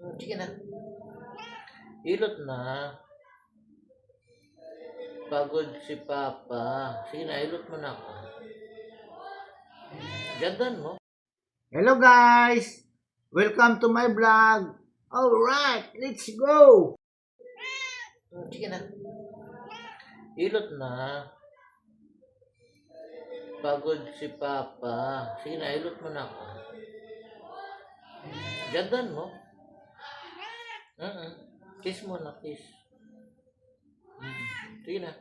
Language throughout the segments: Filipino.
Sige na. Hilot na. Pagod si Papa. Sige na, hilot mo na ako. Gandan mo. Hello guys! Welcome to my vlog. Alright, let's go! Sige na. Hilot na. Pagod si Papa. Sige na, hilot mo na ako. Gandan mo. Mm Kiss mo na, kiss. Mm. Sige na.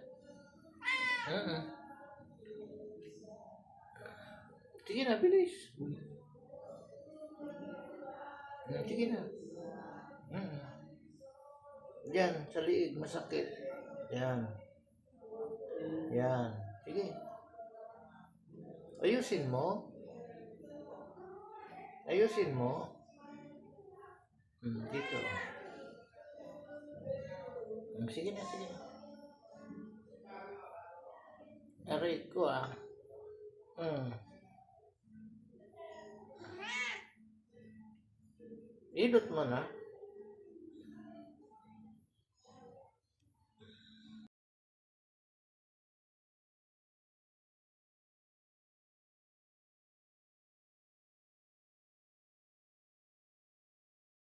Mm Sige na, bilis. Mm, Sige na. Mm. Yan, sa liig, masakit. Yan. Yan. Sige. Ayusin mo. Ayusin mo. Hmm, dito. Hmm, sige na, sige na. Aray ko ah. Hmm. Ilot mo na.